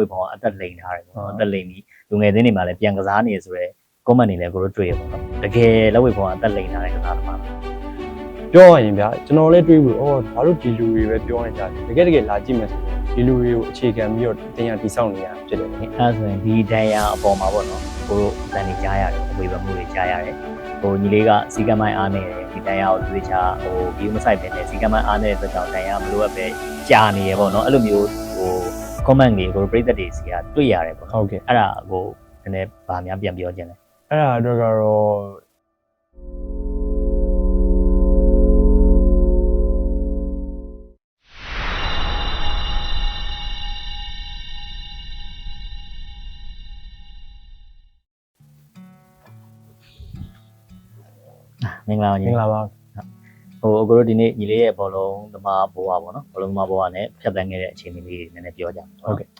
ဝိဖောင်ကအသက်လိမ်ထားတယ်ပေါ့နော်အသက်လိမ်ပြီးလူငယ်သင်းတွေမှာလည်းပြန်ကစားနေရဆိုတော့ comment တွေလည်းကိုတို့တွေ့ရပေါ့နော်တကယ်လက်ဝိဖောင်ကအသက်လိမ်ထားတဲ့ကစားသမားပဲပြောရရင်ဗျာကျွန်တော်လည်းတွေးပြီးအော်ဘာလို့ဒီလူတွေပဲပြောနေကြတယ်တကယ်တကယ်လာကြည့်မယ်ဆိုရင်ဒီလူတွေကိုအခြေခံပြီးတော့တင်ရတိဆောက်နေရဖြစ်တယ်လေအဲဒါဆိုရင်ဒီဒဏ်ရာအပေါ်မှာပေါ့နော်ကိုတို့အတန်တွေကြားရတယ်အဝေဖန်မှုတွေကြားရတယ်ဟိုညီလေးကစီကမိုင်းအားနေတယ်ဒီဒဏ်ရာကိုသူချာဟိုဘီယူမဆိုင်ပင်နဲ့စီကမိုင်းအားနေတဲ့အတွက်ကြောင့်ဒဏ်ရာမလိုအပ်ပဲကြာနေရပေါ့နော်အဲ့လိုမျိုးဟို comment တွေကိုတို့ပြည်သက်တွေစီကတွေ့ရတယ်ပေါ့နော်ဟုတ်ကဲ့အဲ့ဒါဟိုနည်းနည်းဗာများပြန်ပြောခြင်းလဲအဲ့ဒါအတွက်ကတော့မင်္ဂလာပါမညီင်္ဂလာပါ ဟိုအကိုတို့ဒီနေ့ညီလေးရဲ့ဘောလုံးသမားဘဝပေါ့နော်ဘောလုံးသမားဘဝနဲ့ဖြတ်သန်းခဲ့တဲ့အခြေအနေလေးတွေနည်းနည်းပြောကြအောင်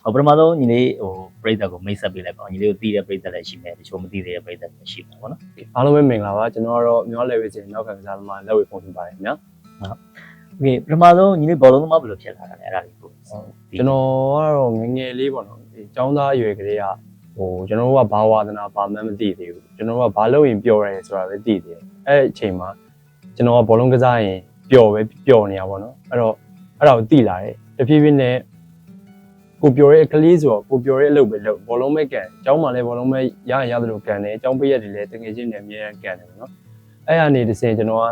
ဟိုပထမဆုံးညီလေးဟိုပရိသတ်ကိုမိတ်ဆက်ပေးလိုက်ပါညီလေးကိုသိတဲ့ပရိသတ်လည်းရှိမယ်တချို့မသိသေးတဲ့ပရိသတ်လည်းရှိမှာပေါ့နော် အားလုံးပဲမင်္ဂလာပါကျွန်တော်ကတော့မျောလဲဝေးစင်နောက်ခံကစားသမားလက်ဝေဖုန်းဖြစ်ပါတယ်ခင်ဗျာ โอเคပထမဆုံးညီလေးဘောလုံးသမားဘယ်လိုဖြစ်လာတာလဲအဲ့ဒါလေးကို ကျွန်တော်ကတော့ငယ်ငယ်လေးပေါ့နော်ဒီចောင်းသားအရွယ်ကလေးကဟိုကျွန်တော်တို့ကဘာဝါသနာပါမှန်းမသိသေးဘူးကျွန်တော်တို့ကဘာလုပ်ရင်ပျော်ရဲဆိုတာပဲသိသေးတယ်အဲ့အချိန်မှာ ကျွန်တော်ကဘောလုံးကစားရင်ပျော်ပဲပျော်နေရပါတော့အဲ့တော့အဲ့ဒါကိုသိလာတယ်တဖြည်းဖြည်းနဲ့ကိုပျော်ရဲကလေးဆိုတော့ကိုပျော်ရဲအလုပ်ပဲလုပ်ဘောလုံးပဲကန်ចောင်းမှာလည်းဘောလုံးပဲရရင်ရတယ်လို့ကန်တယ်ចောင်းပိရက်တွေလည်းတကယ်ချင်းနဲ့အများကြီးကန်တယ်ပေါ့နော်အဲ့ရနေတစ်စင်ကျွန်တော်က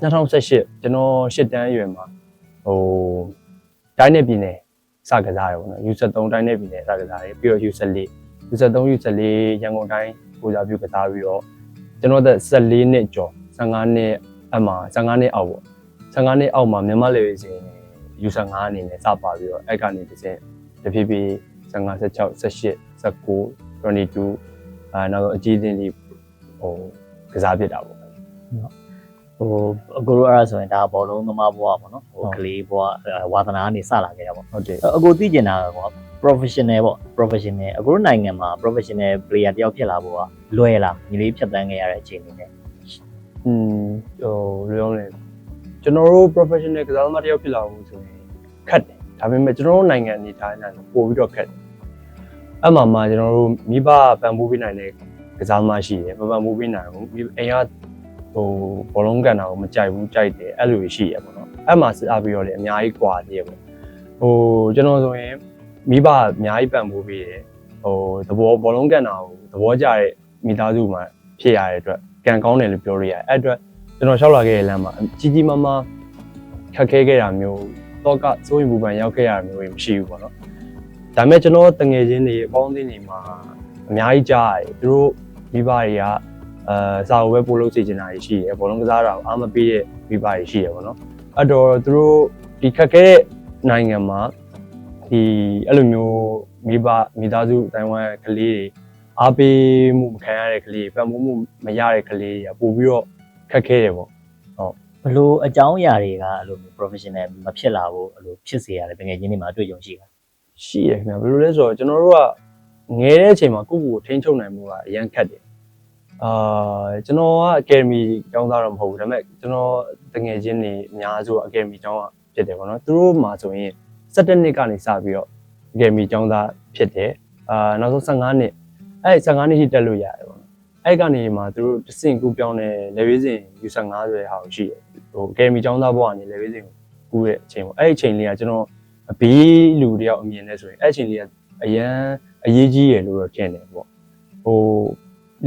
2018ကျွန်တော်၈တန်းအရွယ်မှာဟိုတိုင်းနယ်ပြည်နယ်စကစားရပေါ့နော် U73 တိုင်းနဲ့ပြည်နယ်စကစားရပြီးတော့ U74 U73 U74 ရန်ကုန်တိုင်းကိုစားပြုကစားပြီးတော့ကျွန်တော်သက်14နှစ်ကျော်15နှစ် အမှ15နှစ်အောက်ပေါ့15နှစ်အောက်မှာမြန်မာလေစဉ် U15 အနေနဲ့စပါပြီးတော့အဲ့ကနေတစ်စင်းတဖြည်းဖြည်း15 16 18 19 22အာနောက်တော့အကြီးအသင်းတွေဟိုကစားဖြစ်တာပေါ့ဟိုအကိုတို့အဲ့ဒါဆိုရင်ဒါဘောလုံးသမားဘဝပေါ့နော်ဟိုဟုတ်ကလေးဘဝဝါသနာကနေစလာခဲ့တာပေါ့ဟုတ်တယ်အကိုသိကျင်တာကွာ professional ပေါ့ professional အကိုတို့နိုင်ငံမှာ professional player တယောက်ဖြစ်လာဖို့ကလွယ်လားညီလေးဖြတ်သန်းခဲ့ရတဲ့အခြေအနေနဲ့ อืมဟိုလိုရောလဲကျွန်တော်တို့ professional ကစားသမားတစ်ယောက်ဖြစ်လာဖို့ဆိုရင်ခက်တယ်ဒါပေမဲ့ကျွန်တော်တို့နိုင်ငံအနေထားနဲ့ပို့ပြီးတော့ခက်တယ်အဲ့မှာမှကျွန်တော်တို့မိဘပံ့ပိုးပေးနိုင်တဲ့ကစားသမားရှိတယ်မပံ့ပိုးပေးနိုင်ဘူးမိအိမ်ကဟိုဘောလုံးကန်တာကိုမကြိုက်ဘူးကြိုက်တယ်အဲ့လိုရှိရပေါ့နော်အဲ့မှာစပြီးတော့လေအများကြီးကွာသေးရပေါ့ဟိုကျွန်တော်ဆိုရင်မိဘအများကြီးပံ့ပိုးပေးတယ်ဟိုသဘောဘောလုံးကန်တာကိုသဘောကျတဲ့မိသားစုမှာဖြစ်ရတဲ့အတွက် ကံကောင်းတယ်လို့ပြောရရတယ်အဲ့အတွက်ကျွန်တော်လျှောက်လာခဲ့တဲ့လမ်းမှာကြီးကြီးမားမားခက်ခဲခဲ့တာမျိုးတော့ကစိုးရင်ပူပန်ရောက်ခဲ့ရတာမျိုးတွေမရှိဘူးပေါ့နော်ဒါပေမဲ့ကျွန်တော်တငယ်ချင်းတွေအပေါင်းအသင်းတွေမှာအများကြီးကြားရတယ်သူတို့မိဘတွေကအဲစာအုပ်ပဲပို့လို့စီချင်တာတွေရှိတယ်ဘောလုံးကစားတာကိုအားမပေးတဲ့မိဘတွေရှိတယ်ပေါ့နော်အဲ့တော့သူတို့ဒီခက်ခဲတဲ့နိုင်ငံမှာဒီအဲ့လိုမျိုးမိဘမိသားစုအတိုင်းဝိုင်းကလေးတွေ အားပေးမှုမခံရတဲ့ကလေးပံ့ပိုးမှုမရတဲ့ကလေးတွေကပို့ပြီးတော့ခက်ခဲတယ်ပေါ့ဘလို့အကြောင်းအရာတွေကအဲ့လိုမျိုး professional မဖြစ်လာဘူးအဲ့လိုဖြစ်စေရတယ်တကယ်ချင်းတွေမှာအတွေ့အကြုံရှိတာရှိရခင်ဗျာဘယ်လိုလဲဆိုတော့ကျွန်တော်တို့ကငယ်တဲ့အချိန်မှာကိုယ့်ကိုယ်ကိုထိန်းချုပ်နိုင်မှုကအရန်ခက်တယ်အာကျွန်တော်ကအကယ်ဒမီကျောင်းသားတော့မဟုတ်ဘူးဒါပေမဲ့ကျွန်တော်တငယ်ချင်းတွေအများစုကအကယ်ဒမီကျောင်းကဖြစ်တယ်ပေါ့နော်သူတို့မှာဆိုရင်17နှစ်ကနေစပြီးတော့အကယ်ဒမီကျောင်းသားဖြစ်တယ်အာနောက်ဆုံး15နှစ် အဲ့15နှစ်ရှိတက်လို့ရတယ်ပေါ့နော်အဲ့ကနေမှသူတို့တဆင့်ကူးပြောင်းတဲ့ level စဉ် U15 ဆိုတဲ့ဟာကိုရှိတယ်ဟိုအကယ်ဒမီကျောင်းသားဘဝကနေ level စဉ်ကိုကူးတဲ့အချိန်ပေါ့အဲ့ဒီအချိန်လေးကကျွန်တော်အဘေးလူတယောက်အမြင်နဲ့ဆိုရင်အဲ့ဒီအချိန်လေးကအရန်အရေးကြီးရလို့တော့ထင်တယ်ပေါ့ဟို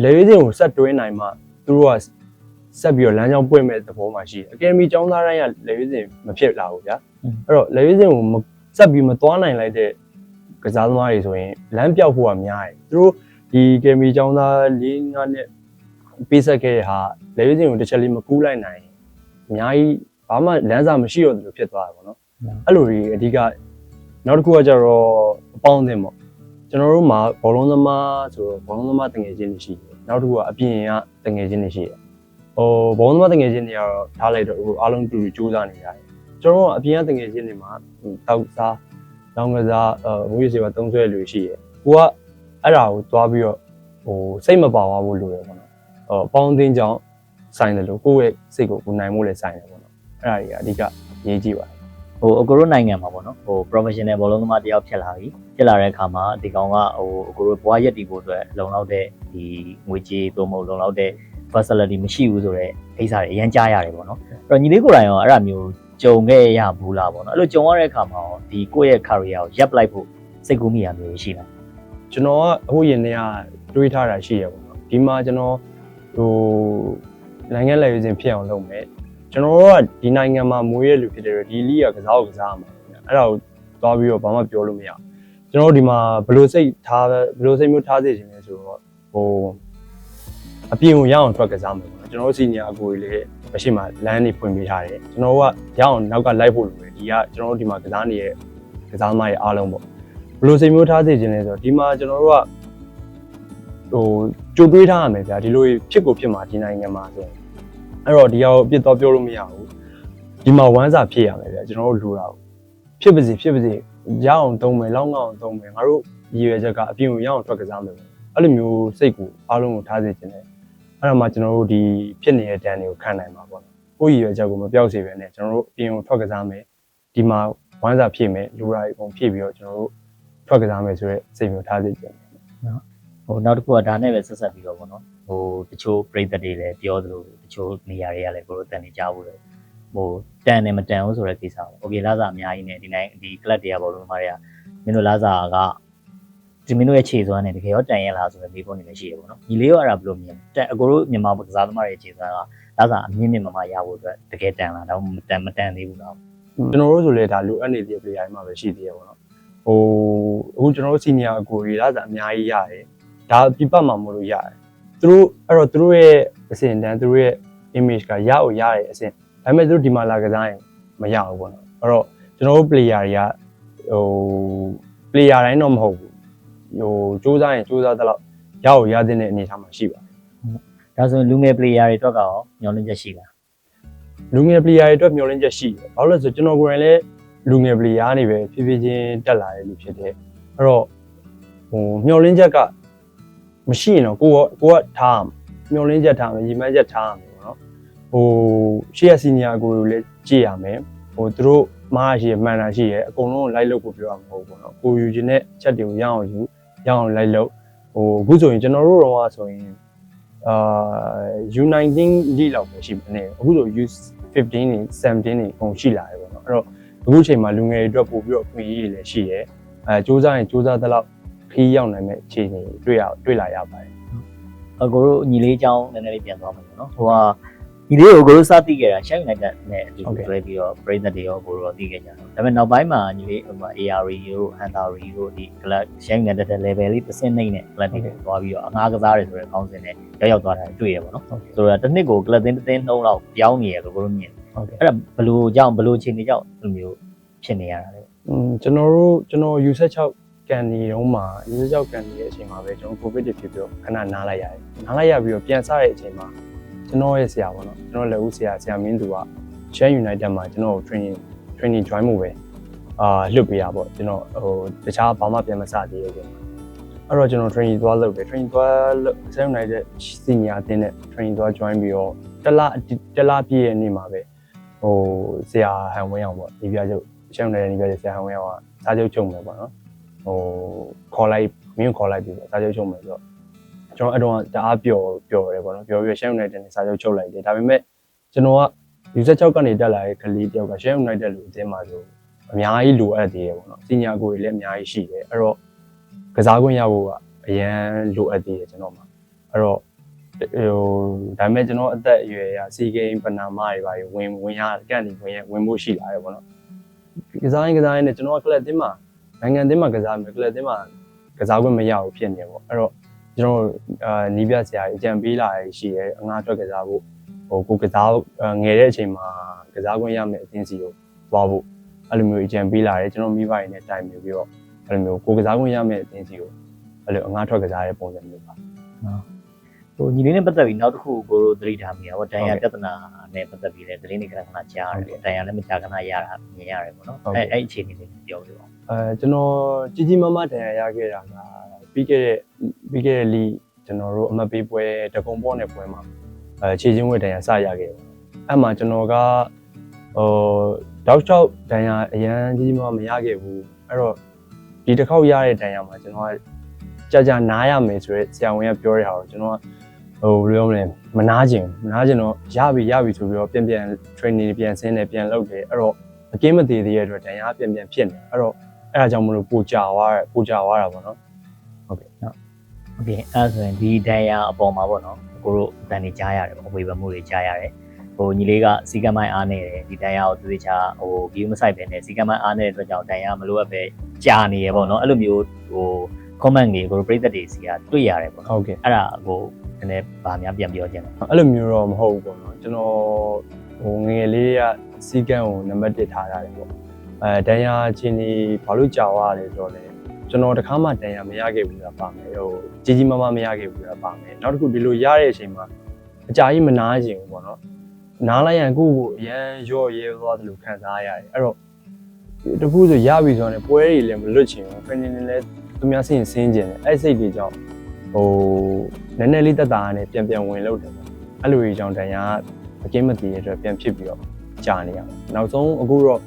level စဉ်ကိုဆက်တွဲနိုင်မှသူတို့ကဆက်ပြီးတော့လမ်းကြောင်းပွင့်မဲ့သဘောမှရှိတယ်အကယ်ဒမီကျောင်းသားတိုင်းက level စဉ်မဖြစ်လာဘူးဗျာအဲ့တော့ level စဉ်ကိုမဆက်ပြီးမသွားနိုင်လိုက်တဲ့ကစားသမားတွေဆိုရင်လမ်းပြောက်ဖို့ကများတယ်သူတို့ ဒီအကယ်ဒမီကျောင်းသား၄၅နှစ်ပေးဆက်ခဲ့တဲ့ဟာ level စဉ်ကိုတစ်ချက်လေးမကူးလိုက်နိုင်ရင်အများကြီးဘာမှလမ်းစာမရှိတော့တယ်လို့ဖြစ်သွားတယ်ပေါ့နော်အဲ့လိုတွေအဓိကနောက်တစ်ခုကကျတော့အပေါင်းအသင်းပေါ့ကျွန်တော်တို့မှာဘောလုံးသမားဆိုတော့ဘောလုံးသမားတငယ်ချင်းတွေရှိတယ်နောက်တစ်ခုကအပြင်ကတငယ်ချင်းတွေရှိတယ်ဟိုဘောလုံးသမားတငယ်ချင်းတွေကတော့ထားလိုက်တော့ဟိုအားလုံးတူတူစူးစမ်းနေကြတယ်ကျွန်တော်တို့ကအပြင်ကတငယ်ချင်းတွေမှာတောက်စားလောင်းကစားအဲဘိုးရည်စီကသုံးဆွဲလူရှိတယ်ကိုက အဲ့ဒါကိုသွားပြီးတော့ဟိုစိတ်မပါသွားဘူးလို့ရပေါ့နော်ဟိုအပေါင်းအသင်းကြောင့်ဆိုင်တယ်လို့ကိုယ့်ရဲ့စိတ်ကိုကိုနိုင်မှုလည်းဆိုင်တယ်ပေါ့နော်အဲ့ဒါတွေကအဓိကရေးကြည့်ပါတယ်ဟိုအကိုတို့နိုင်ငံမှာပေါ့နော်ဟို professional ဘောလုံးသမားတယောက်ဖြစ်လာပြီဖြစ်လာတဲ့အခါမှာဒီကောင်ကဟိုအကိုတို့ဘွားရက်တီဖို့အတွက်လုံလောက်တဲ့ဒီငွေကြေးသို့မဟုတ်လုံလောက်တဲ့ facility မရှိဘူးဆိုတော့အိစားတွေအရန်ကြားရတယ်ပေါ့နော်အဲ့တော့ညီလေးကိုယ်တိုင်ရောအဲ့ဒါမျိုးကြုံခဲ့ရဘူးလားပေါ့နော်အဲ့လိုကြုံရတဲ့အခါမှာရောဒီကိုယ့်ရဲ့ career ကိုရပ်ပလိုက်ဖို့စိတ်ကူးမိရမျိုးရှိလား ကျွန်တော်ကအခုရင်ထဲကတွေးထားတာရှိရပေါ့နော်ဒီမှာကျွန်တော်ဟိုနိုင်ငံလည်းရည်စင်ဖြစ်အောင်လုပ်မယ်ကျွန်တော်တို့ကဒီနိုင်ငံမှာမွေးရလူဖြစ်တဲ့ဒီလီကကစားကိုကစားမှာအဲ့ဒါကိုသွားပြီးတော့ဘာမှပြောလို့မရဘူးကျွန်တော်တို့ဒီမှာဘယ်လိုစိတ်ထားဘယ်လိုစိတ်မျိုးထားစေချင်လဲဆိုတော့ဟိုအပြင်ကိုရအောင်ထွက်ကစားမယ်ပေါ့နော်ကျွန်တော်တို့စီနီယာအကိုကြီးလည်းမရှိမှလမ်းနေဖွင့်ပေးထားတယ်ကျွန်တော်တို့ကရအောင်နောက်ကလိုက်ဖို့လိုတယ်ဒီကကျွန်တော်တို့ဒီမှာကစားနေတဲ့ကစားသမားတွေအားလုံးပေါ့ ဘယ်လိုစိတ်မျိုးထားစေခြင်းလဲဆိုတော့ဒီမှာကျွန်တော်တို့ကဟိုကြိုတွေးထားရမယ်ဗျာဒီလိုဖြစ်ကိုဖြစ်မှာဒီနိုင်ငံမှာဆိုရင်အဲ့တော့ဒီဟာကိုအပြစ်တော့ပြောလို့မရဘူးဒီမှာဝမ်းစာဖြစ်ရမယ်ဗျာကျွန်တော်တို့လိုတာကိုဖြစ်ပါစေဖြစ်ပါစေရအောင်သုံးမယ်လောက်ငအောင်သုံးမယ်ငါတို့ရည်ရွယ်ချက်ကအပြင်ကိုရအောင်ထွက်ကစားမယ်ပေါ့အဲ့လိုမျိုးစိတ်ကိုအားလုံးကိုထားစေခြင်းနဲ့အဲ့ဒါမှကျွန်တော်တို့ဒီဖြစ်နေတဲ့တန်းတွေကိုခံနိုင်မှာပေါ့နော်ကိုယ့်ရည်ရွယ်ချက်ကိုမပြောက်စေဘဲနဲ့ကျွန်တော်တို့အပြင်ကိုထွက်ကစားမယ်ဒီမှာဝမ်းစာဖြစ်မယ်လူရာတွေအကုန်ဖြစ်ပြီးတော့ကျွန်တော်တို့ ထွက်ကစားမယ်ဆိုတော့စိတ်မျိုးထားစေချင်တယ်နော်ဟိုနောက်တစ်ခုကဒါနဲ့ပဲဆက်ဆက်ပြီးတော့ဗောနော်ဟိုတချို့ပြည်သက်တွေလည်းပြောသလိုတချို့နေရာတွေကလည်းကိုလိုတန်နေကြဘူးလေဟိုတန်တယ်မတန်ဘူးဆိုတဲ့ကိစ္စပေါ့။ Okay လာစာအများကြီးနဲ့ဒီနိုင်ဒီ club တွေကဘောလုံးမားတွေကမင်းတို့လာစာကဒီမင်းတို့ရဲ့ခြေစွမ်းနဲ့တကယ်ရောတန်ရလားဆိုတဲ့မေးခွန်းတွေလည်းရှိရပါတော့။ညီလေးရောအဲ့ဒါဘယ်လိုမြင်လဲ။တန်အကိုတို့မြန်မာကစားသမားတွေခြေစွမ်းကလာစာအမြင့်မြင့်မမရဖို့အတွက်တကယ်တန်လားဒါမှမတန်မတန်သေးဘူးလား။ကျွန်တော်တို့ဆိုလည်းဒါလိုအပ်နေသေးတဲ့ player တွေမှာပဲရှိသေးရပါတော့။ ဟိုအခုကျွန်တော်တို့ senior အကိုကြီးလာစားအများကြီးရတယ်ဒါပြပတ်မှာမလို့ရတယ်သူတို့အဲ့တော့သူတို့ရဲ့အစဉ်တန်းသူတို့ရဲ့ image ကရအောင်ရတဲ့အစဉ်ဒါပေမဲ့သူတို့ဒီမှာလာကစားရင်မရဘူးပေါ့နော်အဲ့တော့ကျွန်တော်တို့ player တွေကဟို player တိုင်းတော့မဟုတ်ဘူးဟိုစူးစမ်းရင်စူးစမ်းတဲ့လောက်ရအောင်ရတဲ့အနေအထားမှာရှိပါတယ်ဒါဆိုရင်လူငယ် player တွေအတွက်ကရောညှော်လင့်ချက်ရှိလားလူငယ် player တွေအတွက်မျှော်လင့်ချက်ရှိတယ်။ဘာလို့လဲဆိုတော့ကျွန်တော်ကိုယ်တိုင်လည်း လူငယ် player နေပဲဖြည်းဖြည်းချင်းတက်လာတဲ့လူဖြစ်တယ်။အဲ့တော့ဟိုမျှော်လင့်ချက်ကမရှိရင်တော့ကိုကကိုကထားရမယ်မျှော်လင့်ချက်ထားမယ်ညီမချက်ထားရမယ်ပေါ့နော်။ဟိုရှေ့ရစီနီယာကိုလည်းကြည့်ရမယ်။ဟိုသူတို့မားရှိရမှန်တာရှိရအကုန်လုံးလိုက်လို့ကိုပြောရမှာမဟုတ်ဘူးပေါ့နော်။ကိုယူခြင်းတဲ့ချက်တွေကိုရအောင်ယူရအောင်လိုက်လို့ဟိုအခုဆိုရင်ကျွန်တော်တို့တော့ဆိုရင်အာ U19 လိလောက်ပဲရှိမယ်။အခုဆို U 15 နေ17နေပုံရှိလာတယ်ပေါ့နော်အဲ့တော့ အခုချိန်မှာလူငယ်တွေအတွက်ပို့ပြီးတော့အခွင့်အရေးတွေလည်းရှိရဲအဲစူးစမ်းရင်စူးစမ်းသလောက်ခီးရောက်နိုင်မဲ့အခြေအနေတွေ့ရတွေ့လာရပါတယ်အကိုတို့ညီလေးအကြောင်းနည်းနည်းလေးပြန်သွားမှာပေါ့နော်ဟိုကညီလေးကိုအကိုတို့စသိခဲ့တာရှမ်းယူနိုက်တက်နဲ့အတူတူတွဲပြီးတော့ပြည်သက်တွေရောအကိုတို့ရောသိခဲ့ကြတယ်ဒါပေမဲ့နောက်ပိုင်းမှာညီလေးဟိုမှာ ARE တို့ Hunter တို့ဒီ club ရှမ်းယူနိုက်တက်တဲ့ level လေးတစ်ဆင့်နှိမ့်နဲ့ club တွေသွားပြီးတော့အငှားကစားတယ်ဆိုတဲ့ခေါင်းစဉ်နဲ့ရောက်ရောက်သွားတာတွေ့ရပါတော့ဆိုတော့တစ်နှစ်ကို club တင်းတင်းနှုံးလောက်ပြောင်းနေရလို့ကိုတို့မြင် ဟုတ်ကဲ့အဲ့ဒါဘလို့ကြောင့်ဘလို့ချိန်နေကြောင့်ဒီလိုမျိုးဖြစ်နေရတာလေอืมကျွန်တော်တို့ကျွန်တော် U16 ကန်ဒီတုံးမှာ U16 ကန်ဒီရဲ့အချိန်မှာပဲကျွန်တော် COVID တွေဖြစ်ပြီးတော့ခဏနားလိုက်ရတယ်နားလိုက်ရပြီးတော့ပြန်စတဲ့အချိန်မှာကျွန်တော်ရဲ့ဆရာပေါ့နော်ကျွန်တော်လက်ဦးဆရာဆရာမင်းသူက Share United မှာကျွန်တော်ကို training training join မှုပဲအာလွတ်ပေးတာပေါ့ကျွန်တော်ဟိုတခြားဘာမှပြန်မစသေးဘူးကျွန်တော်အဲ့တော့ကျွန်တော် training သွားလုပ်တယ် training သွားလုပ် Share United senior အတင်းနဲ့ training သွား join ပြီးတော့တစ်လတစ်လပြည့်ရဲ့နေ့မှာပဲ ဟိုဆရာဟန်ဝင်းအောင်ပေါ့ဒီပြချုပ်ရှမ်းနယ်နေပြဆရာဟန်ဝင်းအောင်ကစားချုပ်ချုပ်မယ်ပေါ့နော်ဟိုခေါ်လိုက်မင်းခေါ်လိုက်ပြီပေါ့စားချုပ်ချုပ်မယ်ဆိုတော့ကျွန်တော်အဲ့တော့တအားပျော်ပျော်တယ်ပေါ့နော်ပျော်ပြီးရှမ်းနယ်တဲ့စားချုပ်ချုပ်လိုက်တယ်ဒါပေမဲ့ကျွန်တော်က U16 ကနေတက်လာတဲ့ကလေးတယောက်ကရှမ်း United လို့အသင်းမှာဆိုအများကြီးလိုအပ်သေးတယ်ပေါ့နော်စီနီယာကိုတွေလည်းအများကြီးရှိတယ်အဲ့တော့ကစားခွင့်ရဖို့ကအရန်လိုအပ်သေးတယ်ကျွန်တော်မှာအဲ့တော့ ဟိုဒါပေမဲ့ကျွန်တော်အသက်အရွယ်ရစီဂိမ်းပနာမတွေပါဝင်ဝင်ရကန့်နေဝင်ရဝင်ဖို့ရှိလာတယ်ပေါ့နော်ကစားရင်ကစားရင်လည်းကျွန်တော်ကကလပ်တင်းမှာနိုင်ငံတင်းမှာကစားမယ်ကလပ်တင်းမှာကစားခွင့်မရဘူးဖြစ်နေပေါ့အဲ့တော့ကျွန်တော်အာနီးပြဆရာကြီးအကြံပေးလာရရှိရဲအငှားအတွက်ကစားဖို့ဟိုကိုကစားငယ်တဲ့အချိန်မှာကစားခွင့်ရမယ်အသင်းစီကိုသွားဖို့အဲ့လိုမျိုးအကြံပေးလာတယ်ကျွန်တော်မိဘတွေနဲ့တိုင်ပြီးတော့အဲ့လိုမျိုးကိုကစားခွင့်ရမယ်အသင်းစီကိုအဲ့လိုအငှားထွက်ကစားတဲ့ပုံစံမျိုးပါဟို ညီလေးနဲ့ပတ်သက်ပြီးနောက်တစ်ခုကိုတို့သတိထားမိတာပေါ့တန်ရာပြဿနာနဲ့ပတ်သက်ပြီးလည်းသတင်းတွေခဏခဏကြားရတယ်တန်ရာလည်းမကြာခဏရတာမြင်ရတယ်ပေါ့နော်အဲ့အဲ့အခြေအနေလေးပြောပြပါအဲကျွန်တော်ကြီးကြီးမားမားဒဏ်ရာရခဲ့တာကပြီးခဲ့တဲ့ပြီးခဲ့တဲ့လီကျွန်တော်တို့အမတ်ပေးပွဲတကုံပေါ့နဲ့ပွဲမှာအဲခြေချင်းဝဲဒဏ်ရာစရခဲ့တယ်အဲ့မှာကျွန်တော်ကဟိုတောက်ချောက်ဒဏ်ရာအရန်ကြီးမှမရခဲ့ဘူးအဲ့တော့ဒီတစ်ခေါက်ရတဲ့ဒဏ်ရာမှာကျွန်တော်ကကြာကြာနားရမယ်ဆိုတော့ဆရာဝန်ကပြောတဲ့ဟာကိုကျွန်တော်က ဟိုဘယ်လိုမလဲမနာကျင်မနာကျင်တော့ရပြီရပြီဆိုပြီးတော့ပြန်ပြန် training ပြန်ဆင်းတယ်ပြန်လုပ်တယ်အဲ့တော့အကင်းမသေးသေးရဲ့အတွက်ဒဏ်ရာပြန်ပြန်ဖြစ်နေအဲ့တော့အဲ့ဒါကြောင့်မလို့ပူကြွားသွားပူကြွားသွားတာပေါ့နော်ဟုတ်ကဲ့နော်ဟုတ်ကဲ့အဲ့ဆိုရင်ဒီဒဏ်ရာအပေါ်မှာပေါ့နော်ကိုတို့အတန်နေကြားရတယ်ပေါ့အဝေဘမှုတွေကြားရတယ်ဟိုညီလေးကစီကမိုင်းအားနေတယ်ဒီဒဏ်ရာကိုသူတွေချာဟိုဂီးမဆိုင်ပဲနဲ့စီကမိုင်းအားနေတဲ့အတွက်ကြောင့်ဒဏ်ရာမလိုအပ်ပဲကြာနေရပေါ့နော်အဲ့လိုမျိုးဟို comment တွေကိုတို့ပြည့်သက်တွေစီကတွေ့ရတယ်ပေါ့နော်ဟုတ်ကဲ့အဲ့ဒါဟို ည်းနည်းဗာများပြန်ပြောခြင်းလဲအဲ့လိုမျိုးတော့မဟုတ်ဘူးပေါ့နော်ကျွန်တော်ဟိုငယ်ငယ်လေးကစီကံကိုနံပါတ်1ထားရတယ်ပေါ့အဲဒဏ်ရာချင်းဒီဘာလို့ကြာသွားလဲဆိုတော့လေကျွန်တော်တခါမှဒဏ်ရာမရခဲ့ဘူးလားပါမယ်ဟိုကြီးကြီးမားမားမရခဲ့ဘူးလားပါမယ်နောက်တစ်ခုဒီလိုရတဲ့အချိန်မှာအကြာကြီးမနာကျင်ဘူးပေါ့နော်နားလိုက်ရင်ကိုယ့်ကိုအရန်ရော့ရဲသွားတယ်လို့ခံစားရတယ်အဲ့တော့တခုဆိုရပြီဆိုတော့ပွဲတွေလည်းမလွတ်ချင်ဘူးဖင်နေနေလည်းသူများစင်စင်းကျင်တယ်အဲ့စိတ်တွေကြောင့် ဟိုနည်းနည်းလေးတက်တာနဲ့ပြန်ပြန်ဝင်လို့တယ်ပေါ့အဲ့လိုကြီးကြောင့်ဒဏ်ရာအကင်းမတည်ရတဲ့အတွက်ပြန်ဖြစ်ပြီးတော့ကြာနေရတယ်နောက်ဆုံးအခုတော့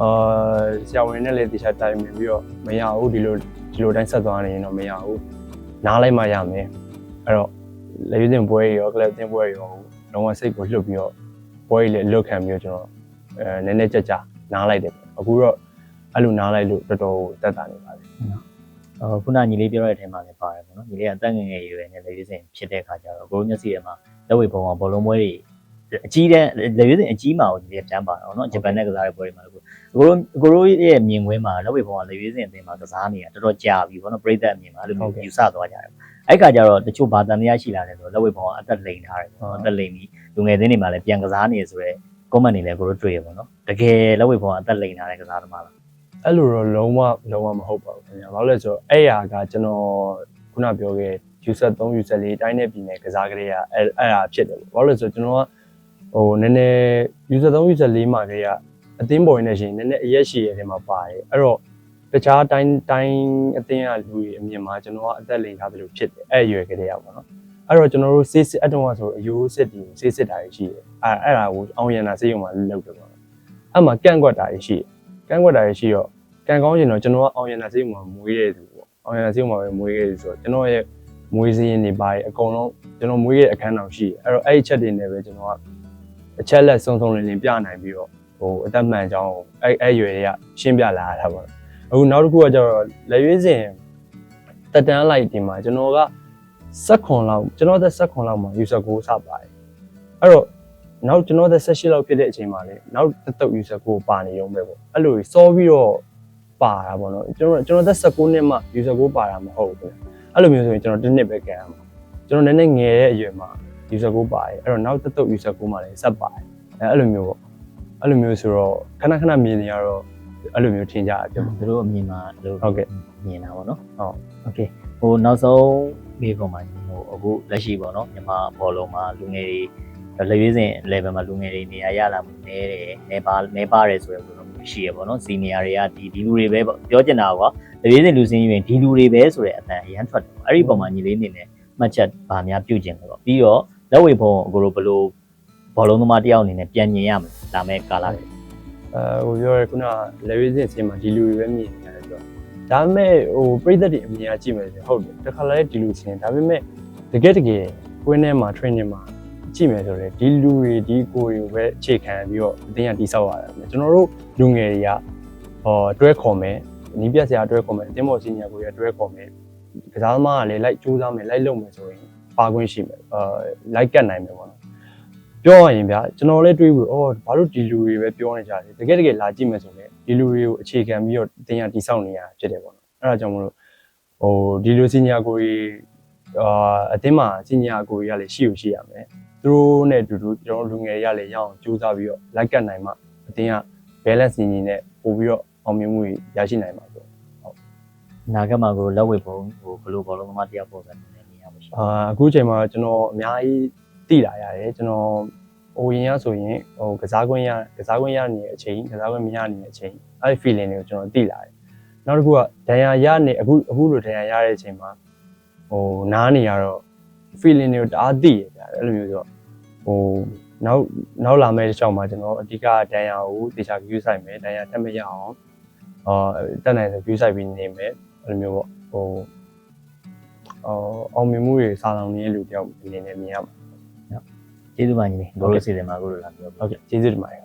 အာဆရာဝန်နဲ့လည်းတခြားတိုင်ပင်ပြီးတော့မရဘူးဒီလိုဒီလိုတိုင်းဆက်သွားနေရင်တော့မရဘူးနားလိုက်မှရမယ်အဲ့တော့လေယူတင်ပွဲရောကလပ်တင်ပွဲရောလုံးဝစိတ်ကိုလှုပ်ပြီးတော့ပွဲကြီးလည်းလွတ်ခံပြီးတော့ကျွန်တော်အဲနည်းနည်းကြကြနားလိုက်တယ်ပေါ့အခုတော့အဲ့လိုနားလိုက်လို့တော်တော်တက်တာနေပါတယ်ဟို ခုနညီလေးပြောတဲ့အထက်မှာလည်းပါတယ်ပေါ့နော်ညီလေးကတက်ငယ်ငယ်ရွယ်နဲ့လေရွေးစင်ဖြစ်တဲ့ခါကျတော့ကိုတို့မျက်စိထဲမှာလက်ဝဲပုံကဘောလုံးပွဲတွေအကြီးတဲ့လေရွေးစင်အကြီးမှာကိုညီလေးပြန်ပါတော့နော်ဂျပန်နဲ့ကစားတဲ့ပွဲတွေမှာလို့ကိုတို့ကိုတို့ရဲ့မြင်ကွင်းမှာလက်ဝဲပုံကလေရွေးစင်အသင်းမှာကစားနေတာတော်တော်ကြာပြီပေါ့နော်ပြိသက်အမြင်မှာအဲ့လိုမျိုးယူဆသွားကြတယ်အဲ့ခါကျတော့တချို့ဘာတန်တရားရှိလာတယ်ဆိုတော့လက်ဝဲပုံကအသက်လိန်ထားတယ်ပေါ့နော်အသက်လိန်ပြီးလူငယ်သင်းတွေမှာလည်းပြန်ကစားနေရဆိုတော့ comment တွေလည်းကိုတို့တွေ့ရပါတော့တကယ်လက်ဝဲပုံကအသက်လိန်ထားတဲ့ကစားသမားလား အဲ့လိုတော့လုံးဝလုံးဝမဟုတ်ပါဘူးခင်ဗျာဘာလို့လဲဆိုတော့အဲ့ဟာကကျွန်တော်ခုနပြောခဲ့ user 3 user 4တိုင်းနဲ့ပြည်နယ်ကစားကြရအဲ့အဲ့ဟာဖြစ်တယ်ပေါ့ဘာလို့လဲဆိုတော့ကျွန်တော်ကဟိုနည်းနည်း user 3 user 4မှာကလေးကအသင်းပေါ်နေရှင်နည်းနည်းအရက်ရှိရတဲ့မှာပါတယ်အဲ့တော့တခြားတိုင်းတိုင်းအသင်းကလူတွေအမြင်မှာကျွန်တော်ကအသက်လိမ်ထားသလိုဖြစ်တယ်အဲ့အရွယ်ကလေးကပေါ့နော်အဲ့တော့ကျွန်တော်တို့စေးစစ်အတုံးကဆိုအယိုးစစ်တီစေးစစ်တာရှိတယ်အဲ့အဲ့ဒါကိုအောင်ရန်နာစေးရုံမှာလုပ်တယ်ပေါ့နော်အဲ့မှာကန့်ကွက်တာရှိတယ် ကန့်ကွက်တာရှိတော့ကံကောင်းချင်တော့ကျွန်တော်ကအောင်ရနာစိတ်မှာမွေးတဲ့သူပေါ့အောင်ရနာစိတ်မှာပဲမွေးခဲ့တယ်ဆိုတော့ကျွန်တော်ရဲ့မွေးစင်းတွေပါတယ်အကုန်လုံးကျွန်တော်မွေးရဲ့အခန်းတော်ရှိတယ်အဲ့တော့အဲ့ဒီချက်တွေနဲ့ပဲကျွန်တော်ကအချက်လက်စုံစုံလင်လင်ပြနိုင်ပြီးတော့ဟိုအသက်မှန်ကြောင်းအဲ့အဲ့ရွယ်တွေကရှင်းပြလာတာပေါ့အခုနောက်တစ်ခုကကျတော့လက်ရွေးစင်တက်တန်းလိုက်ဒီမှာကျွန်တော်ကဆက်ခွန်လောက်ကျွန်တော်သက်ဆက်ခွန်လောက်မှာ user ကိုစပါတယ်အဲ့တော့ နောက်ကျွန်တော်သက်16လောက်ဖြစ်တဲ့အချိန်မှာလေနောက်တစ်တုပ် user ကိုပါနေရုံပဲပေါ့အဲ့လိုစောပြီးတော့ပါတာပေါ့နော်ကျွန်တော်ကျွန်တော်သက်19နှစ်မှ user ကိုပါတာမဟုတ်ဘူးအဲ့လိုမျိုးဆိုရင်ကျွန်တော်တစ်နှစ်ပဲကံရမှာကျွန်တော်နည်းနည်းငယ်တဲ့အရွယ်မှာ user ကိုပါတယ်အဲ့တော့နောက်တစ်တုပ် user ကိုမှလည်းဆက်ပါတယ်အဲ့အဲ့လိုမျိုးပေါ့အဲ့လိုမျိုးဆိုတော့ခဏခဏမြင်နေရတော့အဲ့လိုမျိုးထင်ကြတယ်ပေါ့ သူတို့အမြင်မှာလို့ ဟုတ်ကဲ့ မြင်တာပေါ့နော် ဟုတ် โอเคဟိုနောက်ဆုံးမိကုန်မှာဟိုအခုလက်ရှိပေါ့နော်မြန်မာဘောလုံးမှာလူငယ်တွေ လက်ရွေးစင် level မှာလူငယ်တွေနေရာရလာမှုနည်းတယ်နေပါနေပါတယ်ဆိုရယ်ဘယ်လိုမျိုးရှိရပေါ့နော်စီနီယာတွေကဒီဒီလူတွေပဲပေါ့ပြောချင်တာကွာလက်ရွေးစင်လူစင်းရင်ဒီလူတွေပဲဆိုတဲ့အတန်အရန်ထွက်တယ်ပေါ့အဲ့ဒီပုံမှာညီလေးအနေနဲ့မှတ်ချက်ဗာများပြုတ်ကျင်တယ်ပေါ့ပြီးတော့လက်ဝဲဖုံအကိုလိုဘယ်လိုဘောလုံးသမားတယောက်အနေနဲ့ပြန်မြင်ရမလဲလာမယ့်ကာလတွေအဲဟိုပြောရခုနလေဝေးစင်အချိန်မှာဒီလူတွေပဲမြင်နေရတယ်ဆိုတော့ဒါပေမဲ့ဟိုပြိသက်တွေအမြင်အကြည့်မယ်ဆိုဟုတ်တယ်တစ်ခါလဲဒီလူချင်းဒါပေမဲ့တကယ်တကယ်ကွင်းထဲမှာ training မှာ ကြည့်မယ်ဆိုတော့ဒီလူတွေဒီကိုယ်တွေကိုပဲအခြေခံပြီးတော့အတင်းကတိဆောက်ရတယ်ကျွန်တော်တို့လူငယ်တွေကဟောတွဲခေါ်မယ်နီးပြဆရာတွဲခေါ်မယ်အတင်းပေါ်စီနီယာကိုရတွဲခေါ်မယ်ကစားသမားကလည်းလိုက်ကြိုးစားမယ်လိုက်လုပ်မယ်ဆိုရင်ပါခွင့်ရှိမယ်အာလိုက်ကတ်နိုင်မယ်ပေါ့နော်ပြောရရင်ဗျာကျွန်တော်လည်းတွေးဘူးအော်ဘာလို့ဒီလူတွေပဲပြောနေကြတယ်တကယ်တကယ်လာကြည့်မယ်ဆိုရင်ဒီလူတွေကိုအခြေခံပြီးတော့တင်ရတိဆောက်နေရဖြစ်တယ်ပေါ့နော်အဲ့ဒါကြောင့်မလို့ဟိုဒီလိုစီနီယာကိုကြီးအာအတင်းမှာစီနီယာကိုကြီးကလည်းရှိ ਉ ရှိရမယ် သူတို့နဲ့အတူတူကျွန်တော်လူငယ်တွေကလည်းရအောင်ကြိုးစားပြီးတော့လိုက်ကတ်နိုင်မှအတင်းက balance ညီညီနဲ့ပို့ပြီးတော့အောင်မြင်မှုရရှိနိုင်မှာဆိုအနာဂတ်မှာကိုလက်ဝဲဖုံဟိုဘယ်လိုဘောလုံးသမားတယောက်ပုံစံနဲ့မြင်ရမှာရှိလဲအာအခုချိန်မှာကျွန်တော်အများကြီးသိလာရတယ်ကျွန်တော်ဟိုရင်ရဆိုရင်ဟိုကစားကွင်းရကစားကွင်းရနေတဲ့အချိန်ကစားကွင်းမရနေတဲ့အချိန်အဲ့ဒီ feeling တွေကိုကျွန်တော်သိလာတယ်နောက်တစ်ခုကဒဏ်ရာရနေအခုအခုလိုဒဏ်ရာရတဲ့အချိန်မှာဟိုနားနေရတော့ feeling တွေကိုတအားသိရဗျာအဲ့လိုမျိုးဆိုတော့ဟိုနောက်နောက်လာမယ့်တစ်ချောင်းမှာကျွန်တော်အဓိကဒဏ်ရာကိုတေချာ view ဆိုင်မယ်ဒဏ်ရာတက်မရအောင်အာတက်နိုင်တဲ့ view ဆိုင်ပြီးနေမယ်အဲ့လိုမျိုးပေါ့ဟိုအော်အောင်မြင်မှုတွေစာလောင်နေတဲ့လူတယောက်အနေနဲ့မြင်ရမှာကျေးဇူးပါညီလေးကိုလိုစီစဉ်မှာကိုလိုလာပြောဟုတ်ကဲ့ကျေးဇူးတင်ပါတယ်